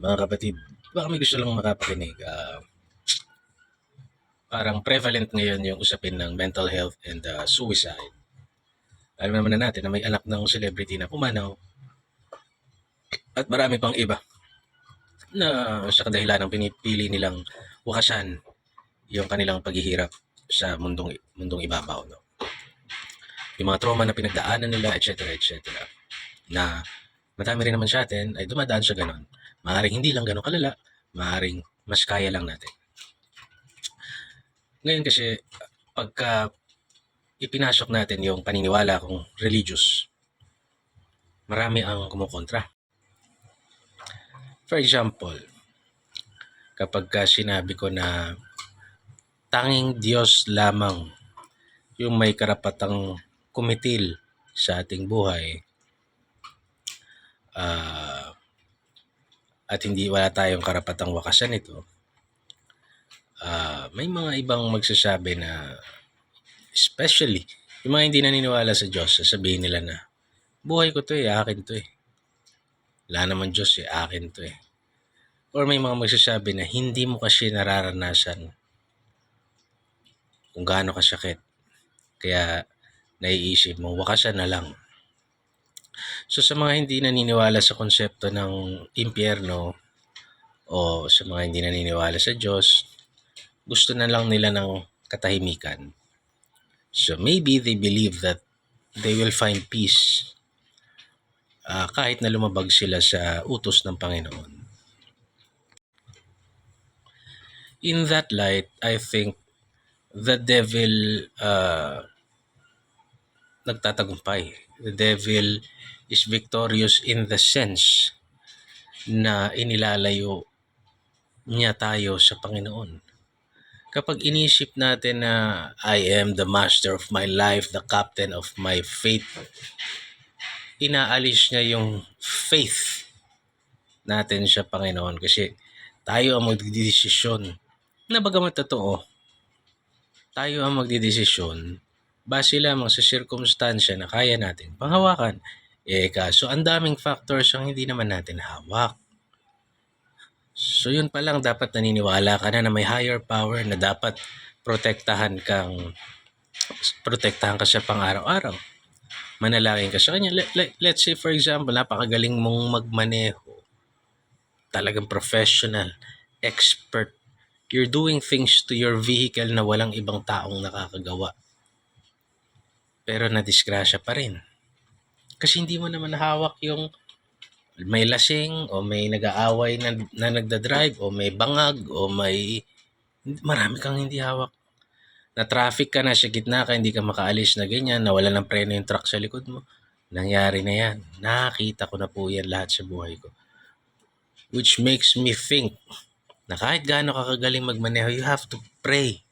mga kapatid, baka may gusto lang makapakinig. ah, parang prevalent ngayon yung usapin ng mental health and ah, suicide. Alam naman na natin na may anak ng celebrity na pumanaw at marami pang iba na sa kadahilan ng pinipili nilang wakasan yung kanilang paghihirap sa mundong mundong ibabaw no yung mga trauma na pinagdaanan nila etc etc na madami rin naman sa atin ay dumadaan sa ganon maaring hindi lang ganon kalala maaring mas kaya lang natin. Ngayon kasi pagka ipinasok natin yung paniniwala kung religious marami ang kumukontra. For example, kapag ka sinabi ko na tanging Diyos lamang yung may karapatang kumitil sa ating buhay ah, at hindi wala tayong karapatang wakasan ito, ah, may mga ibang magsasabi na especially yung mga hindi naniniwala sa Diyos, sasabihin nila na buhay ko to eh, akin to eh. Wala naman Diyos eh, akin to eh. Or may mga magsasabi na hindi mo kasi nararanasan kung gaano kasakit. Kaya naiisip mo, wakasan na lang. So sa mga hindi naniniwala sa konsepto ng impyerno o sa mga hindi naniniwala sa Diyos, gusto na lang nila ng katahimikan. So maybe they believe that they will find peace ah, kahit na lumabag sila sa utos ng Panginoon. In that light, I think the devil uh, nagtatagumpay. The devil is victorious in the sense na inilalayo niya tayo sa Panginoon. Kapag inisip natin na I am the master of my life, the captain of my fate, inaalis niya yung faith natin sa Panginoon kasi tayo ang magdidesisyon na bagamat totoo, tayo ang magdidesisyon base lamang sa sirkumstansya na kaya natin panghawakan. Eh kaso ang daming factors ang hindi naman natin hawak. So yun pa lang dapat naniniwala ka na na may higher power na dapat protektahan kang protektahan ka sa pang-araw-araw. Manalangin ka sa kanya. Let, let, let's say for example, napakagaling mong magmaneho. Talagang professional, expert. You're doing things to your vehicle na walang ibang taong nakakagawa. Pero nadisgrasya pa rin. Kasi hindi mo naman hawak yung may lasing o may nag-aaway na, na nagda-drive o may bangag o may marami kang hindi hawak. Na traffic ka na sa gitna ka, hindi ka makaalis na ganyan, nawala ng preno yung truck sa likod mo. Nangyari na yan. Nakita ko na po yan lahat sa buhay ko. Which makes me think na kahit gaano ka kagaling magmaneho, you have to pray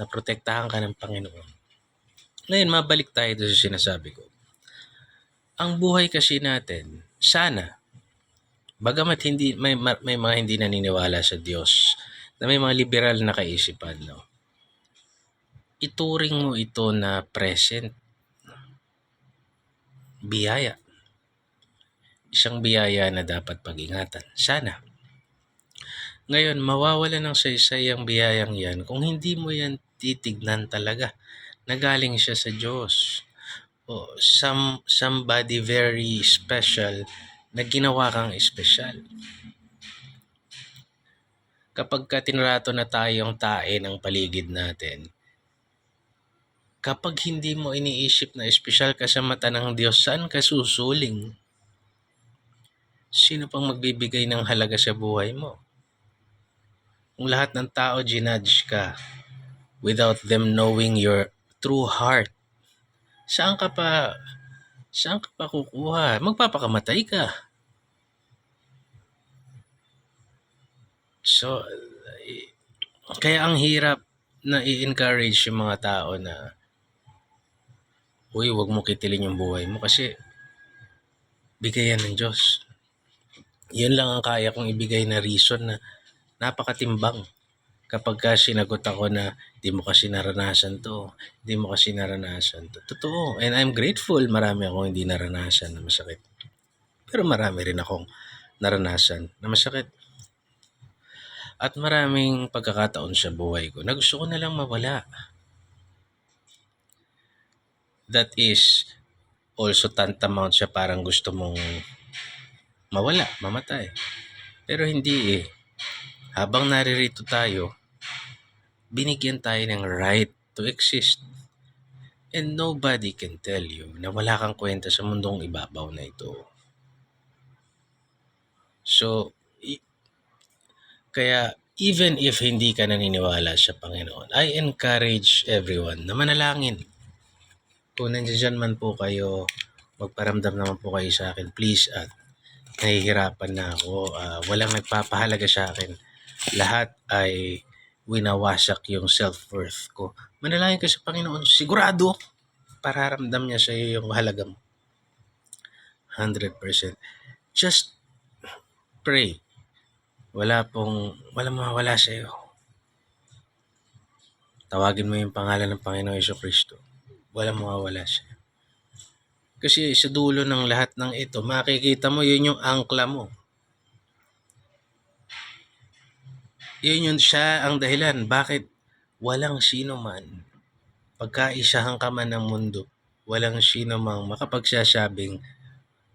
na protektahan ka ng Panginoon. Ngayon, mabalik tayo doon sa sinasabi ko. Ang buhay kasi natin, sana, bagamat hindi, may, may mga hindi naniniwala sa Diyos, na may mga liberal na kaisipan, no? ituring mo ito na present. Biyaya. Isang biyaya na dapat pag-ingatan. Sana. Ngayon, mawawala ng saysay ang biyayang yan kung hindi mo yan titignan talaga na galing siya sa Diyos. O some, somebody very special na ginawa kang espesyal. Kapag ka tinrato na tayong tae ng paligid natin, kapag hindi mo iniisip na espesyal ka sa mata ng Diyos, saan ka susuling? Sino pang magbibigay ng halaga sa buhay mo? Kung lahat ng tao ginudge ka without them knowing your true heart, saan ka pa saan ka pa kukuha? Magpapakamatay ka. So, kaya ang hirap na i-encourage yung mga tao na uy, wag mo kitilin yung buhay mo kasi bigayan ng Diyos. Yun lang ang kaya kong ibigay na reason na napakatimbang. Kapag ka sinagot ako na di mo kasi naranasan to, di mo kasi naranasan to. Totoo. And I'm grateful marami akong hindi naranasan na masakit. Pero marami rin akong naranasan na masakit. At maraming pagkakataon sa buhay ko na gusto ko na lang mawala. That is also tantamount siya parang gusto mong mawala, mamatay. Pero hindi eh. Habang naririto tayo, binigyan tayo ng right to exist. And nobody can tell you na wala kang kwenta sa mundong ibabaw na ito. So, i- kaya even if hindi ka naniniwala sa Panginoon, I encourage everyone na manalangin. Kung nandiyan man po kayo, magparamdam naman po kayo sa akin, please at nahihirapan na ako. Ah, walang nagpapahalaga sa akin. Lahat ay winawasak yung self-worth ko. Manalangin ka sa Panginoon, sigurado pararamdam niya sa iyo yung halaga mo. 100%. Just pray. Wala pong, walang mawawala sa iyo. Tawagin mo yung pangalan ng Panginoon Yeso Kristo. Walang mawawala sa iyo. Kasi sa dulo ng lahat ng ito, makikita mo yun yung angkla mo. Yun yun siya ang dahilan bakit walang sino man pagkaisahan ka man ng mundo, walang sino mang makapagsasabing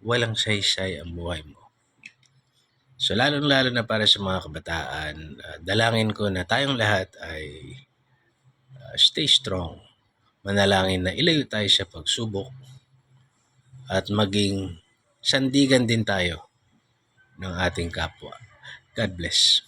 walang saysay ang buhay mo. So lalong-lalo na para sa mga kabataan, ah, dalangin ko na tayong lahat ay ah, stay strong. Manalangin na ilayo tayo sa pagsubok at maging sandigan din tayo ng ating kapwa. God bless.